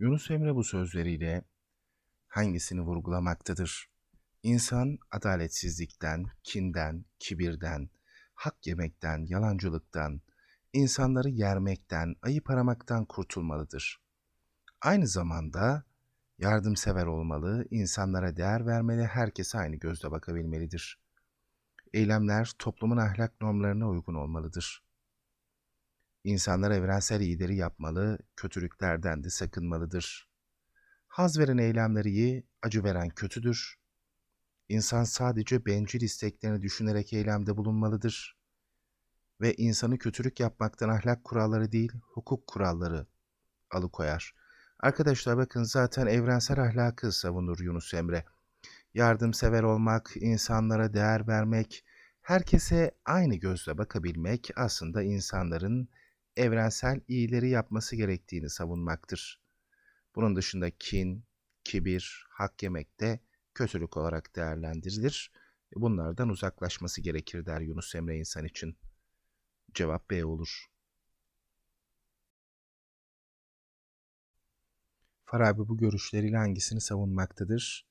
Yunus Emre bu sözleriyle hangisini vurgulamaktadır? İnsan adaletsizlikten, kinden, kibirden, hak yemekten, yalancılıktan, insanları yermekten, ayıp aramaktan kurtulmalıdır. Aynı zamanda yardımsever olmalı, insanlara değer vermeli, herkese aynı gözle bakabilmelidir. Eylemler toplumun ahlak normlarına uygun olmalıdır. İnsanlar evrensel iyileri yapmalı, kötülüklerden de sakınmalıdır. Haz veren eylemler iyi, acı veren kötüdür. İnsan sadece bencil isteklerini düşünerek eylemde bulunmalıdır. Ve insanı kötülük yapmaktan ahlak kuralları değil, hukuk kuralları alıkoyar. Arkadaşlar bakın zaten evrensel ahlakı savunur Yunus Emre. Yardımsever olmak, insanlara değer vermek, herkese aynı gözle bakabilmek aslında insanların evrensel iyileri yapması gerektiğini savunmaktır. Bunun dışında kin, kibir, hak yemek de kötülük olarak değerlendirilir. Bunlardan uzaklaşması gerekir der Yunus Emre insan için. Cevap B olur. Farabi bu görüşleriyle hangisini savunmaktadır?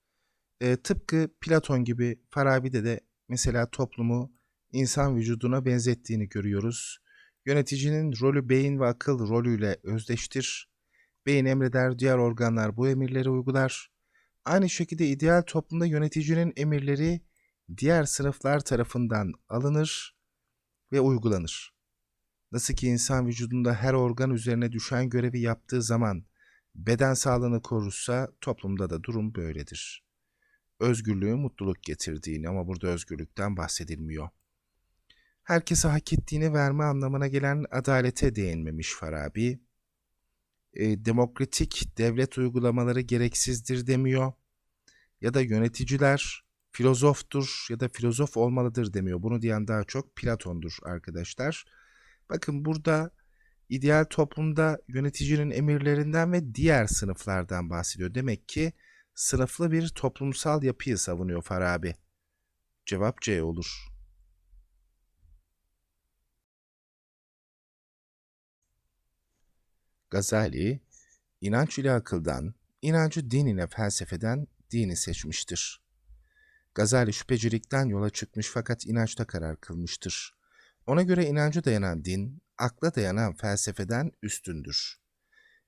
E, tıpkı Platon gibi Farabi'de de mesela toplumu insan vücuduna benzettiğini görüyoruz. Yöneticinin rolü beyin ve akıl rolüyle özdeştir. Beyin emreder, diğer organlar bu emirleri uygular. Aynı şekilde ideal toplumda yöneticinin emirleri diğer sınıflar tarafından alınır ve uygulanır. Nasıl ki insan vücudunda her organ üzerine düşen görevi yaptığı zaman beden sağlığını korursa toplumda da durum böyledir. Özgürlüğü mutluluk getirdiğini ama burada özgürlükten bahsedilmiyor. Herkese hak ettiğini verme anlamına gelen adalete değinmemiş Farabi. E, demokratik devlet uygulamaları gereksizdir demiyor. Ya da yöneticiler filozoftur ya da filozof olmalıdır demiyor. Bunu diyen daha çok Platon'dur arkadaşlar. Bakın burada ideal toplumda yöneticinin emirlerinden ve diğer sınıflardan bahsediyor. Demek ki sınıflı bir toplumsal yapıyı savunuyor Farabi. Cevap C olur. Gazali, inanç ile akıldan, inancı din ile felsefeden dini seçmiştir. Gazali şüphecilikten yola çıkmış fakat inançta karar kılmıştır. Ona göre inancı dayanan din, akla dayanan felsefeden üstündür.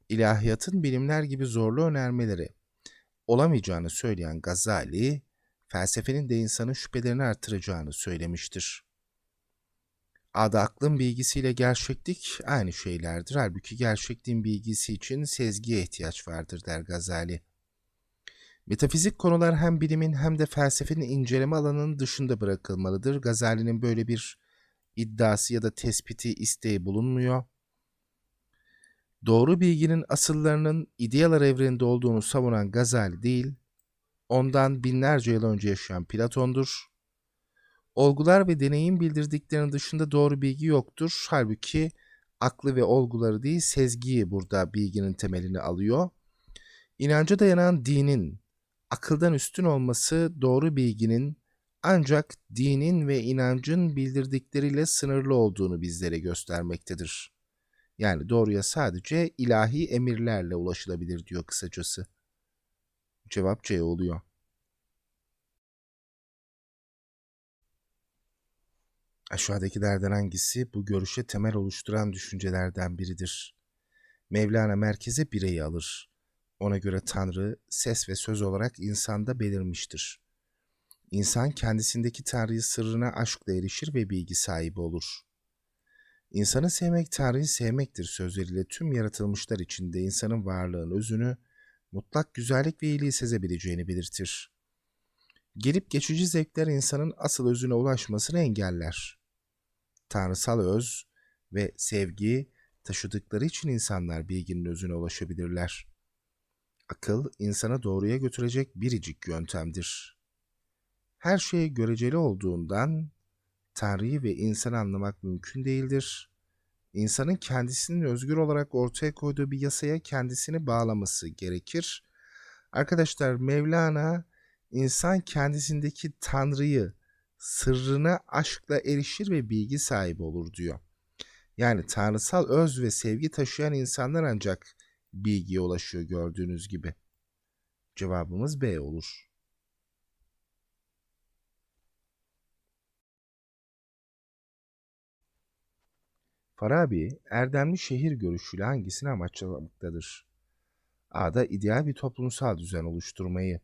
İlahiyatın bilimler gibi zorlu önermeleri olamayacağını söyleyen Gazali, felsefenin de insanın şüphelerini artıracağını söylemiştir. Adı aklın bilgisiyle gerçeklik aynı şeylerdir. Halbuki gerçekliğin bilgisi için sezgiye ihtiyaç vardır der Gazali. Metafizik konular hem bilimin hem de felsefenin inceleme alanının dışında bırakılmalıdır. Gazali'nin böyle bir iddiası ya da tespiti isteği bulunmuyor. Doğru bilginin asıllarının idealar evreninde olduğunu savunan Gazali değil, ondan binlerce yıl önce yaşayan Platon'dur. Olgular ve deneyim bildirdiklerinin dışında doğru bilgi yoktur. Halbuki aklı ve olguları değil sezgiyi burada bilginin temelini alıyor. İnanca dayanan dinin akıldan üstün olması doğru bilginin ancak dinin ve inancın bildirdikleriyle sınırlı olduğunu bizlere göstermektedir. Yani doğruya sadece ilahi emirlerle ulaşılabilir diyor kısacası. Cevap C oluyor. Aşağıdakilerden hangisi bu görüşe temel oluşturan düşüncelerden biridir? Mevlana merkeze bireyi alır. Ona göre Tanrı ses ve söz olarak insanda belirmiştir. İnsan kendisindeki Tanrı'yı sırrına aşkla erişir ve bilgi sahibi olur. İnsanı sevmek Tanrı'yı sevmektir sözleriyle tüm yaratılmışlar içinde insanın varlığın özünü, mutlak güzellik ve iyiliği sezebileceğini belirtir. Gelip geçici zevkler insanın asıl özüne ulaşmasını engeller. Tanrısal öz ve sevgi taşıdıkları için insanlar bilginin özüne ulaşabilirler. Akıl insana doğruya götürecek biricik yöntemdir. Her şey göreceli olduğundan Tanrı'yı ve insanı anlamak mümkün değildir. İnsanın kendisinin özgür olarak ortaya koyduğu bir yasaya kendisini bağlaması gerekir. Arkadaşlar Mevlana insan kendisindeki Tanrı'yı sırrına aşkla erişir ve bilgi sahibi olur diyor. Yani tanrısal öz ve sevgi taşıyan insanlar ancak bilgiye ulaşıyor gördüğünüz gibi. Cevabımız B olur. Farabi, erdemli şehir görüşüyle hangisini amaçlamaktadır? A'da ideal bir toplumsal düzen oluşturmayı,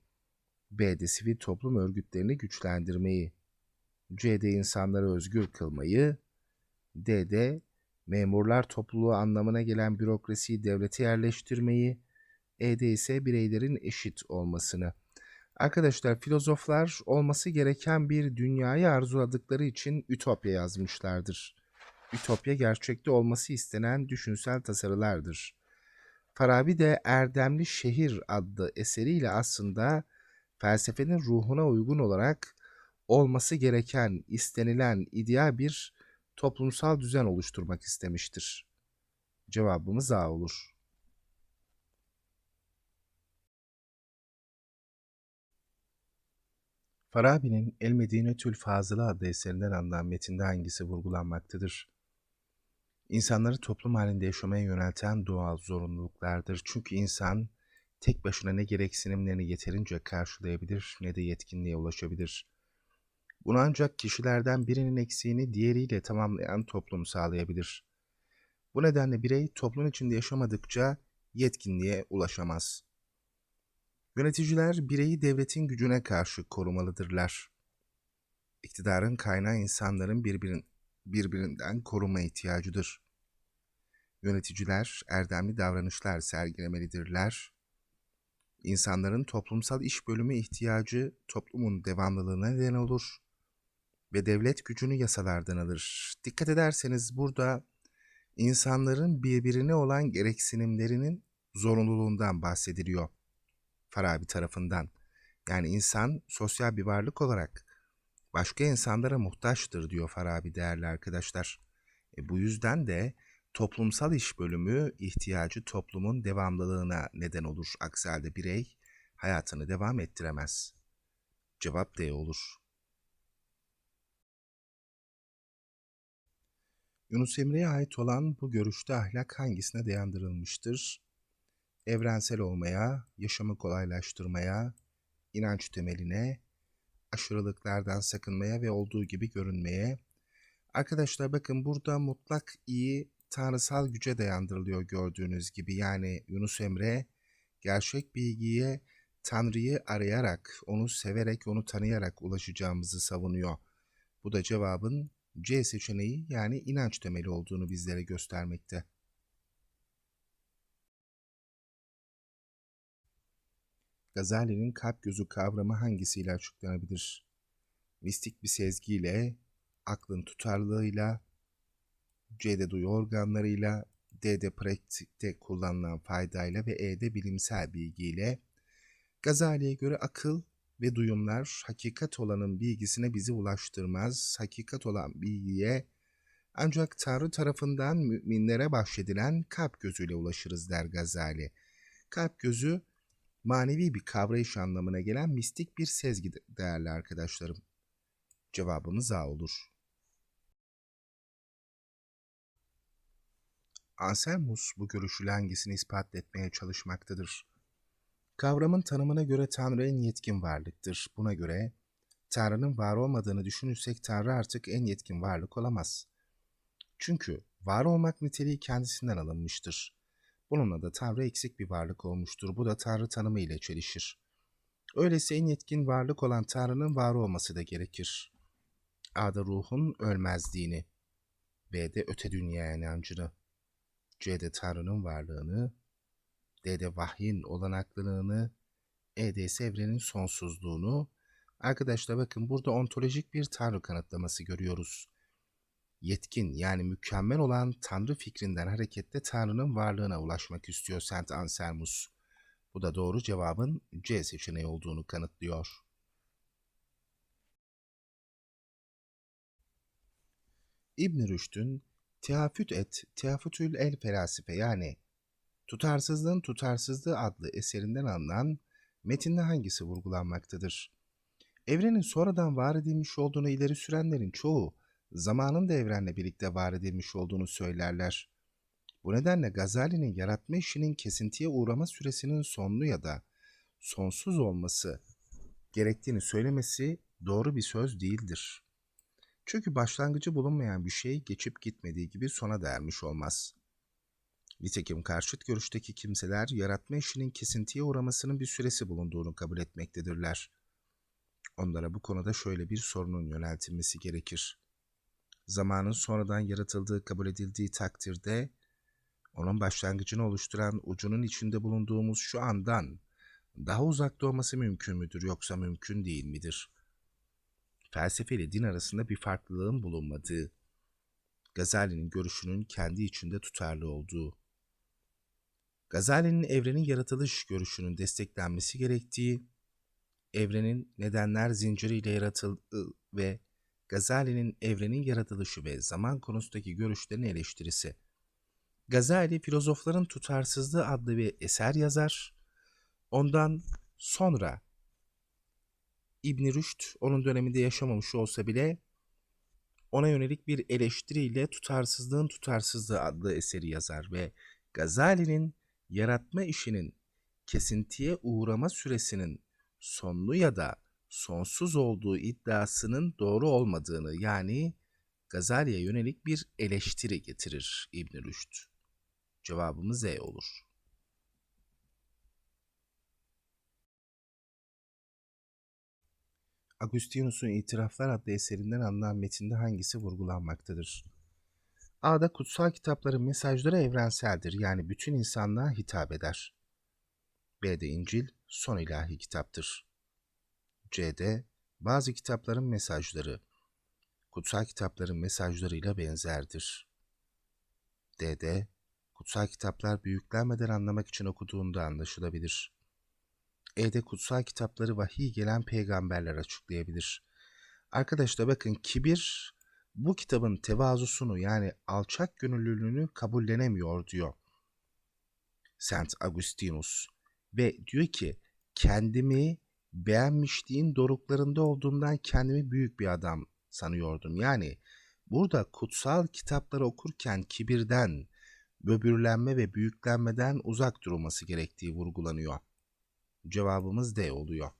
B'de sivil toplum örgütlerini güçlendirmeyi, C'de insanları özgür kılmayı, D'de memurlar topluluğu anlamına gelen bürokrasiyi devlete yerleştirmeyi, E'de ise bireylerin eşit olmasını. Arkadaşlar filozoflar olması gereken bir dünyayı arzuladıkları için ütopya yazmışlardır. Ütopya gerçekte olması istenen düşünsel tasarılardır. Farabi de Erdemli Şehir adlı eseriyle aslında felsefenin ruhuna uygun olarak olması gereken, istenilen ideal bir toplumsal düzen oluşturmak istemiştir. Cevabımız A olur. Farabi'nin El Medinetül Fazıla adlı eserinden alınan metinde hangisi vurgulanmaktadır? İnsanları toplum halinde yaşamaya yönelten doğal zorunluluklardır. Çünkü insan tek başına ne gereksinimlerini yeterince karşılayabilir ne de yetkinliğe ulaşabilir. Bunu ancak kişilerden birinin eksiğini diğeriyle tamamlayan toplum sağlayabilir. Bu nedenle birey toplum içinde yaşamadıkça yetkinliğe ulaşamaz. Yöneticiler bireyi devletin gücüne karşı korumalıdırlar. İktidarın kaynağı insanların birbirin, birbirinden koruma ihtiyacıdır. Yöneticiler erdemli davranışlar sergilemelidirler. İnsanların toplumsal iş bölümü ihtiyacı toplumun devamlılığına neden olur ve devlet gücünü yasalardan alır. Dikkat ederseniz burada insanların birbirine olan gereksinimlerinin zorunluluğundan bahsediliyor. Farabi tarafından. Yani insan sosyal bir varlık olarak başka insanlara muhtaçtır diyor Farabi değerli arkadaşlar. E bu yüzden de toplumsal iş bölümü ihtiyacı toplumun devamlılığına neden olur. Aksi halde birey hayatını devam ettiremez. Cevap D olur. Yunus Emre'ye ait olan bu görüşte ahlak hangisine dayandırılmıştır? Evrensel olmaya, yaşamı kolaylaştırmaya, inanç temeline, aşırılıklardan sakınmaya ve olduğu gibi görünmeye. Arkadaşlar bakın burada mutlak iyi tanrısal güce dayandırılıyor gördüğünüz gibi. Yani Yunus Emre gerçek bilgiye Tanrı'yı arayarak, onu severek, onu tanıyarak ulaşacağımızı savunuyor. Bu da cevabın C seçeneği yani inanç temeli olduğunu bizlere göstermekte. Gazali'nin kalp gözü kavramı hangisiyle açıklanabilir? Mistik bir sezgiyle, aklın tutarlılığıyla, C'de duyu organlarıyla, D'de pratikte kullanılan faydayla ve E'de bilimsel bilgiyle. Gazali'ye göre akıl ve duyumlar hakikat olanın bilgisine bizi ulaştırmaz. Hakikat olan bilgiye ancak Tanrı tarafından müminlere bahşedilen kalp gözüyle ulaşırız der Gazali. Kalp gözü manevi bir kavrayış anlamına gelen mistik bir sezgi değerli arkadaşlarım. Cevabımız A olur. Anselmus bu görüşüyle hangisini ispat etmeye çalışmaktadır? Kavramın tanımına göre Tanrı en yetkin varlıktır. Buna göre Tanrı'nın var olmadığını düşünürsek Tanrı artık en yetkin varlık olamaz. Çünkü var olmak niteliği kendisinden alınmıştır. Bununla da Tanrı eksik bir varlık olmuştur. Bu da Tanrı tanımı ile çelişir. Öyleyse en yetkin varlık olan Tanrı'nın var olması da gerekir. A'da ruhun ölmezliğini, B'de öte dünya inancını, C'de Tanrı'nın varlığını, D'de vahyin olanaklılığını, E'de ise evrenin sonsuzluğunu. Arkadaşlar bakın burada ontolojik bir Tanrı kanıtlaması görüyoruz. Yetkin yani mükemmel olan Tanrı fikrinden hareketle Tanrı'nın varlığına ulaşmak istiyor Saint Anselmus. Bu da doğru cevabın C seçeneği olduğunu kanıtlıyor. İbn Rüşd'ün Teafüt et, Teafütül el felasife yani Tutarsızlığın Tutarsızlığı adlı eserinden alınan metinde hangisi vurgulanmaktadır? Evrenin sonradan var edilmiş olduğunu ileri sürenlerin çoğu zamanın da evrenle birlikte var edilmiş olduğunu söylerler. Bu nedenle Gazali'nin yaratma işinin kesintiye uğrama süresinin sonlu ya da sonsuz olması gerektiğini söylemesi doğru bir söz değildir. Çünkü başlangıcı bulunmayan bir şey geçip gitmediği gibi sona da ermiş olmaz. Nitekim karşıt görüşteki kimseler yaratma işinin kesintiye uğramasının bir süresi bulunduğunu kabul etmektedirler. Onlara bu konuda şöyle bir sorunun yöneltilmesi gerekir. Zamanın sonradan yaratıldığı kabul edildiği takdirde, onun başlangıcını oluşturan ucunun içinde bulunduğumuz şu andan daha uzakta olması mümkün müdür yoksa mümkün değil midir? Felsefe ile din arasında bir farklılığın bulunmadığı, Gazali'nin görüşünün kendi içinde tutarlı olduğu, Gazali'nin evrenin yaratılış görüşünün desteklenmesi gerektiği, evrenin nedenler zinciriyle yaratıldığı ve Gazali'nin evrenin yaratılışı ve zaman konusundaki görüşlerin eleştirisi. Gazali, Filozofların Tutarsızlığı adlı bir eser yazar. Ondan sonra İbn Rüşd onun döneminde yaşamamış olsa bile ona yönelik bir eleştiriyle Tutarsızlığın Tutarsızlığı adlı eseri yazar ve Gazali'nin yaratma işinin kesintiye uğrama süresinin sonlu ya da sonsuz olduğu iddiasının doğru olmadığını yani Gazali'ye yönelik bir eleştiri getirir İbn Rüşd. Cevabımız E olur. Agustinus'un İtiraflar adlı eserinden alınan metinde hangisi vurgulanmaktadır? A'da kutsal kitapların mesajları evrenseldir yani bütün insanlığa hitap eder. B'de İncil son ilahi kitaptır. C'de bazı kitapların mesajları kutsal kitapların mesajlarıyla benzerdir. D'de kutsal kitaplar büyüklenmeden anlamak için okuduğunda anlaşılabilir. E'de kutsal kitapları vahiy gelen peygamberler açıklayabilir. Arkadaşlar bakın kibir bu kitabın tevazusunu yani alçak gönüllülüğünü kabullenemiyor diyor. Saint Augustinus ve diyor ki kendimi beğenmişliğin doruklarında olduğumdan kendimi büyük bir adam sanıyordum. Yani burada kutsal kitapları okurken kibirden, böbürlenme ve büyüklenmeden uzak durulması gerektiği vurgulanıyor. Cevabımız D oluyor.